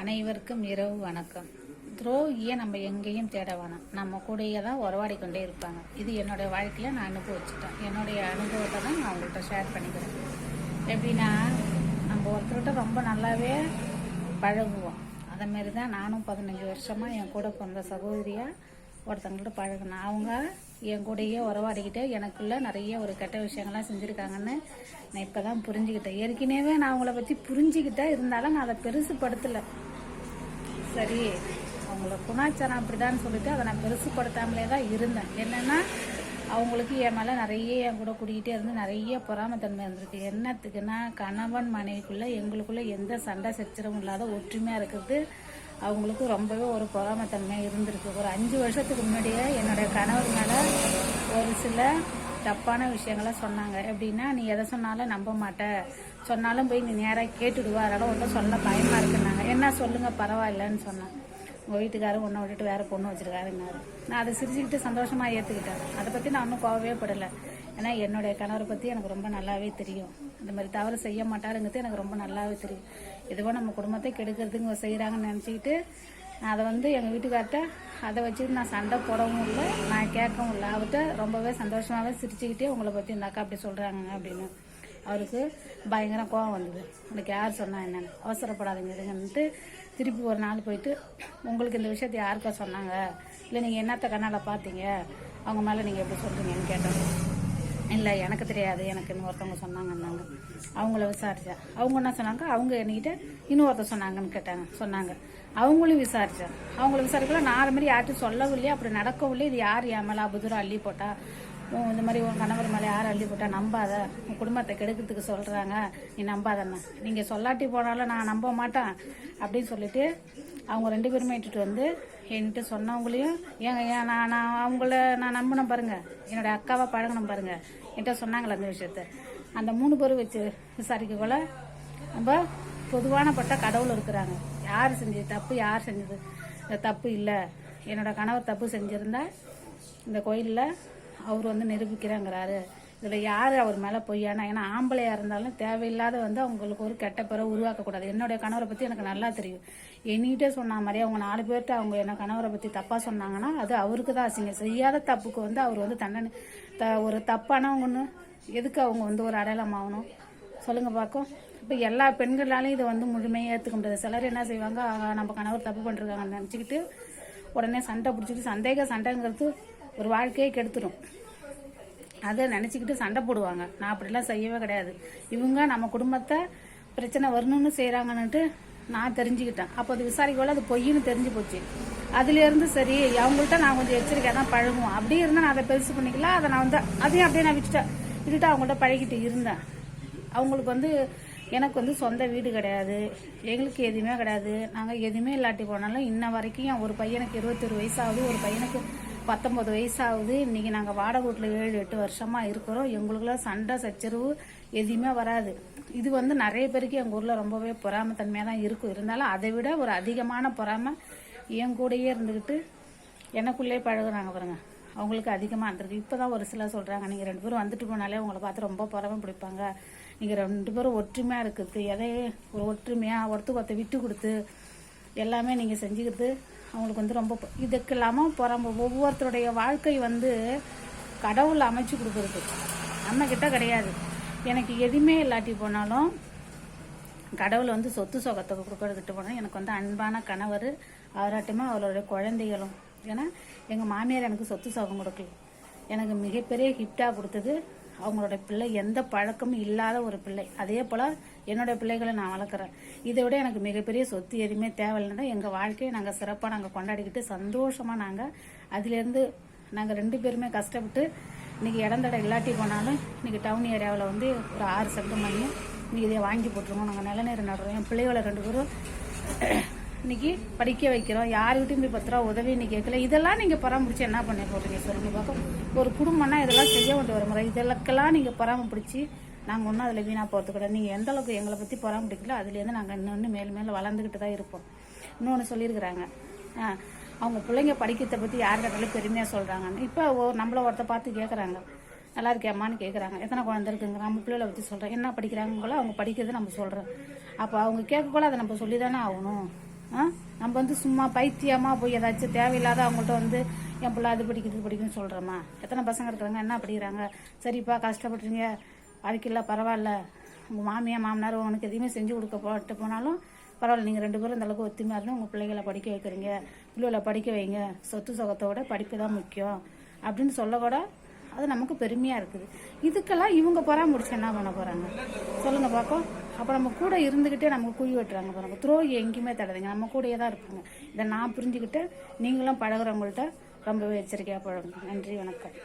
அனைவருக்கும் இரவு வணக்கம். துரோகியை நம்ம எங்கேயும் தேட வேணாம். நம்ம கூடயே தான் உறவாடி கொண்டே இருப்பாங்க. இது என்னுடைய வாழ்க்கையில் நான் அனுபவிச்சுட்டேன். என்னுடைய அனுபவத்தை தான் நான் உங்கள்கிட்ட ஷேர் பண்ணிக்கிறேன். எப்படின்னா நம்ம ஒருத்தர்கிட்ட ரொம்ப நல்லாவே பழகுவோம். அதேமாரி தான் நானும் பதினஞ்சு வருஷமாக என் கூட பிறந்த சகோதரியாக ஒருத்தவங்கள்ட்ட பழகினேன். அவங்க என் கூடயே உறவாடிக்கிட்டு எனக்குள்ள நிறைய ஒரு கெட்ட விஷயங்கள்லாம் செஞ்சுருக்காங்கன்னு நான் இப்போ தான் புரிஞ்சுக்கிட்டேன். ஏற்கனவே நான் அவங்கள பற்றி புரிஞ்சுக்கிட்டேன் இருந்தாலும் நான் அதை பெருசுப்படுத்தலை. சரி அவங்கள குணாச்சாரம் அப்படிதான்னு சொல்லிட்டு அதை நான் பெருசுப்படுத்தாமலே தான் இருந்தேன். என்னன்னா அவங்களுக்கு என் மேலே நிறைய என் கூட கூட்டிகிட்டே இருந்து நிறைய பொறாமத்தன்மை இருந்திருக்கு. என்னத்துக்குன்னா கணவன் மனைவிக்குள்ள எங்களுக்குள்ள எந்த சண்டை சச்சரவும் இல்லாத ஒற்றுமையாக இருக்கிறது அவங்களுக்கு ரொம்பவே ஒரு பொறாமத்தன்மை இருந்திருக்கு. ஒரு அஞ்சு வருஷத்துக்கு முன்னாடியே என்னுடைய கணவர் மேலே ஒரு சில தப்பான விஷயங்களை சொன்னாங்க. எப்படின்னா நீ எதை சொன்னாலும் நம்ப மாட்ட. சொன்னாலும் போய் நீ நேராக கேட்டுடுவா. அதனால ஒன்றும் சொல்ல பயமாக இருக்குன்னாங்க. என்ன? சொல்லுங்கள் பரவாயில்லன்னு சொன்னேன். உங்கள் வீட்டுக்காரர் ஒன்றை விட்டுட்டு வேறு பொண்ணு வச்சுருக்காருன்னாரு. நான் அதை சிரிச்சுக்கிட்டு சந்தோஷமாக ஏற்றுக்கிட்டேன் அதை பற்றி நான் ஒன்றும் கோவவே படலை. ஏன்னா என்னுடைய கணவரை பற்றி எனக்கு ரொம்ப நல்லாவே தெரியும். இந்த மாதிரி தவறு செய்ய மாட்டாருங்கிறது எனக்கு ரொம்ப நல்லாவே தெரியும். எதுவோ நம்ம குடும்பத்தை கெடுக்கிறதுக்கு செய்கிறாங்கன்னு நினச்சிக்கிட்டு நான் அதை வந்து எங்கள் வீட்டுக்கார்ட்ட அதை வச்சுட்டு நான் சண்டை போடவும் இல்லை நான் கேட்கவும் இல்லை. அவர்கிட்ட ரொம்பவே சந்தோஷமாகவே சிரிச்சுக்கிட்டே உங்களை பற்றி இந்த அக்கா அப்படி சொல்கிறாங்க அப்படின்னு. அவருக்கு பயங்கர கோவம் வந்தது. உனக்கு யார் சொன்னா என்னென்னு? அவசரப்படாதீங்க இதுங்கன்ட்டு திருப்பி ஒரு நாள் போயிட்டு உங்களுக்கு இந்த விஷயத்தை யாருக்கா சொன்னாங்க? இல்லை நீங்கள் என்னத்த கண்ணால் பார்த்தீங்க? அவங்க மேலே நீங்கள் எப்படி சொல்கிறீங்கன்னு கேட்டாங்க இல்லை எனக்கு தெரியாது. எனக்கு இன்னொருத்தவங்க சொன்னாங்கன்னாங்க. அவங்கள விசாரித்தேன் அவங்க என்ன சொன்னாங்க? அவங்க என்கிட்ட இன்னொருத்தர் சொன்னாங்கன்னு கேட்டாங்க. சொன்னாங்க. அவங்களும் விசாரித்தேன் அவங்கள விசாரிக்கல. நான் அது மாதிரி யார்ட்டும் சொல்லவும் இல்லையா அப்படி நடக்கவும் இல்லை இது யார்? என் மேலே அபுதூரம் அள்ளி போட்டா? உன் இந்த மாதிரி உன் கணவர் மேலே யார் அள்ளி போட்டா நம்பாத? உன் குடும்பத்தை கெடுக்கிறதுக்கு சொல்கிறாங்க நீ நம்பாதண்ணா நீங்கள் சொல்லாட்டி போனாலும் நான் நம்ப மாட்டேன் அப்படின்னு சொல்லிட்டு அவங்க ரெண்டு பேருமே இட்டுட்டு வந்து என்கிட்ட சொன்னவங்களையும் ஏங்க ஏன் நான் நான் அவங்கள நான் நம்பினேன் பாருங்க. என்னோட அக்காவை பழகினோம் பாருங்க. என்கிட்ட சொன்னாங்களே அந்த விஷயத்த. அந்த மூணு பேரும் வச்சு விசாரிக்கக்குள்ள நம்ம பொதுவான பட்ட கடவுள் இருக்கிறாங்க. யார் செஞ்சது? தப்பு யார் செஞ்சது? இந்த தப்பு இல்லை. என்னோட கணவர் தப்பு செஞ்சுருந்தா இந்த கோயிலில் அவர் வந்து நிரூபிக்கிறாங்கிறாரு. இதில் யார் அவர் மேலே பொய்யானா? ஏன்னா ஆம்பளையாக இருந்தாலும் தேவையில்லாத வந்து அவங்களுக்கு ஒரு கெட்ட பேரை உருவாக்கக்கூடாது. என்னுடைய கணவரை பற்றி எனக்கு நல்லா தெரியும். என்கிட்ட சொன்ன மாதிரி அவங்க நாலு பேர்கிட்ட அவங்க என்ன கணவரை பற்றி தப்பாக சொன்னாங்கன்னா அது அவருக்கு தான் அசிங்க செய்யாத தப்புக்கு வந்து அவர் வந்து தண்டனை த ஒரு தப்பானவங்கன்னு எதுக்கு அவங்க வந்து ஒரு அடையாளம் ஆகணும்? சொல்லுங்கள் பார்க்கும் இப்போ எல்லா பெண்களாலையும் இதை வந்து முழுமையாக ஏற்றுக்க முடியாது. சிலர் என்ன செய்வாங்க நம்ம கணவர் தப்பு பண்ணிருக்காங்கன்னு நினச்சிக்கிட்டு உடனே சண்டை பிடிச்சிட்டு சந்தேக சண்டைங்கிறது ஒரு வாழ்க்கையை கெடுத்துடும் அதை நினச்சிக்கிட்டு சண்டை போடுவாங்க. நான் அப்படிலாம் செய்யவே கிடையாது. இவங்க நம்ம குடும்பத்தை பிரச்சனை வரணும்னு செய்கிறாங்கன்னுட்டு நான் தெரிஞ்சுக்கிட்டேன். அப்போ அது விசாரிக்கல அது பொய்ன்னு தெரிஞ்சு போச்சு. அதுலேருந்து சரி அவங்கள்ட்ட நான் கொஞ்சம் எச்சரிக்கையாக தான் பழகுவோம். அப்படியே இருந்தால் நான் அதை பெருசு பண்ணிக்கல அதை நான் வந்து அதையும் அப்படியே நான் விட்டுட்டேன். விட்டுட்டு அவங்கள்ட்ட பழகிட்டு இருந்தேன். அவங்களுக்கு வந்து எனக்கு வந்து சொந்த வீடு கிடையாது. எங்களுக்கு எதுவுமே கிடையாது. நாங்கள் எதுவுமே இல்லாட்டி போனாலும் இன்ன வரைக்கும் ஒரு பையனுக்கு இருபத்தொரு வயசாகுது ஒரு பையனுக்கு பத்தொன்பது வயசாகுது. இன்னைக்கு நாங்கள் வாடகை வீட்டில் ஏழு எட்டு வருஷமா இருக்கிறோம். எங்களுக்குலாம் சண்டை சச்சரவு எதுவுமே வராது. இது வந்து நிறைய பேருக்கு எங்கள் ஊரில் ரொம்பவே பொறாமத்தன்மையாக தான் இருக்கும். இருந்தாலும் அதை விட ஒரு அதிகமான பொறாமை என் கூடயே இருந்துக்கிட்டு எனக்குள்ளே பழகுறாங்க பாருங்க. அவங்களுக்கு அதிகமாக இருந்திருக்கு. இப்போ தான் ஒரு சிலர் சொல்கிறாங்க நீங்கள் ரெண்டு பேரும் வந்துட்டு போனாலே உங்களை பார்த்து ரொம்ப பொறாமை பிடிப்பாங்க. நீங்கள் ரெண்டு பேரும் ஒற்றுமையாக இருக்குது எதை ஒரு ஒற்றுமையாக ஒருத்துக்கு ஒருத்தர் விட்டு கொடுத்து எல்லாமே நீங்கள் செஞ்சுக்கிறது அவங்களுக்கு வந்து ரொம்ப இதுக்கு இல்லாமல் பிறம்ப ஒவ்வொருத்தருடைய வாழ்க்கை வந்து கடவுள் அமைச்சு கொடுக்குறது. நம்மக்கிட்ட கிடையாது. எனக்கு எதுவுமே இல்லாட்டி போனாலும் கடவுள் வந்து சொத்து சுகத்தை கொடுக்கறதுட்டு போனால் எனக்கு வந்து அன்பான கணவர் அவராட்டுமே அவருடைய குழந்தைகளும். ஏன்னா எங்கள் மாமியார் எனக்கு சொத்து சோகம் கொடுக்கல. எனக்கு மிகப்பெரிய கிஃப்டாக கொடுத்தது அவங்களோட பிள்ளை எந்த பழக்கமும் இல்லாத ஒரு பிள்ளை. அதே போல் என்னோட பிள்ளைகளை நான் வளர்க்குறேன். இதை விட எனக்கு மிகப்பெரிய சொத்து எதுவுமே தேவையில்லைன்னா எங்கள் வாழ்க்கையை நாங்கள் சிறப்பாக நாங்கள் கொண்டாடிக்கிட்டு சந்தோஷமாக நாங்கள் அதுலேருந்து நாங்கள் ரெண்டு பேருமே கஷ்டப்பட்டு இன்றைக்கி இடம் தடை இல்லாட்டி போனாலும் இன்றைக்கி டவுன் ஏரியாவில் வந்து ஒரு ஆறு சென்ட் மணி இன்றைக்கி இதை வாங்கி போட்டுருவோம். நாங்கள் நிலநீர் நடுறோம். என் பிள்ளைகளை ரெண்டு பேரும் இன்னைக்கு படிக்க வைக்கிறோம். யாருக்கிட்டையும் போய் பத்து ரூபா உதவி இன்னைக்கு கேட்கல. இதெல்லாம் நீங்கள் பராமரிச்சு என்ன பண்ண போறீங்க? சொல்லுங்க பார்ப்போம். ஒரு குடும்பம்னா இதெல்லாம் செய்ய வேண்டிய ஒரு முறை. இதெல்லாம் நீங்கள் பராமரிச்சு நாங்கள் ஒன்றும் அதில் வீணாக போகிறது கூட நீங்கள் எந்த அளவுக்கு எங்களை பற்றி பராமரிக்கல அதுலேருந்து நாங்கள் இன்னொன்று மேல் மேலே வளர்ந்துக்கிட்டு தான் இருப்போம். இன்னொன்று சொல்லியிருக்கிறாங்க. அவங்க பிள்ளைங்க படிக்கிறத பற்றி யார் கேட்டாலும் பெருமையாக சொல்கிறாங்கன்னு இப்போ நம்மள ஒருத்த பார்த்து கேட்குறாங்க நல்லா இருக்கேம்மான்னு கேட்குறாங்க எத்தனை குழந்தை இருக்குங்க நம்ம பிள்ளைகளை பற்றி சொல்கிறேன் என்ன படிக்கிறாங்களோ அவங்க படிக்கிறது நம்ம சொல்கிறோம் அப்போ அவங்க கேட்கக்குள்ள அதை நம்ம சொல்லி தானே ஆகணும். நம்ம வந்து சும்மா பைத்தியமா போய் ஏதாச்சும் தேவையில்லாத அவங்கள்ட்ட வந்து என் பிள்ளை அது படிக்கிறது படிக்கணும்னு படிக்குன்னு சொல்கிறோமா எத்தனை பசங்க இருக்கிறாங்க என்ன படிக்கிறாங்க? சரிப்பா கஷ்டப்படுறீங்க வாழ்க்கையில் பரவாயில்ல. உங்கள் மாமியா மாமனார் உனக்கு எதையுமே செஞ்சு கொடுக்க போட்டு போனாலும் பரவாயில்ல. நீங்கள் ரெண்டு பேரும் அந்தளவுக்கு ஒத்துமையாக இருந்து உங்கள் பிள்ளைகளை படிக்க வைக்கிறீங்க. பிள்ளைகளை படிக்க வைங்க. சொத்து சுகத்தோட படிப்பு தான் முக்கியம். அப்படின்னு சொல்ல கூட அது நமக்கு பெருமையாக இருக்குது. இதுக்கெல்லாம் இவங்க பராமரிச்சு என்ன பண்ண போகிறாங்க சொல்லுங்கள் பார்ப்போம் அப்போ நம்ம கூட இருந்துக்கிட்டே நமக்கு குழி வெட்டுறாங்க பாருங்க. துரோகி எங்கேயுமே தடாதீங்க. நம்ம கூடயே தான் இருப்பாங்க. இதை நான் புரிஞ்சுக்கிட்டு நீங்களும் பழகுறவங்கள்ட்ட ரொம்பவே எச்சரிக்கையாக பழகுங்க. நன்றி வணக்கம்.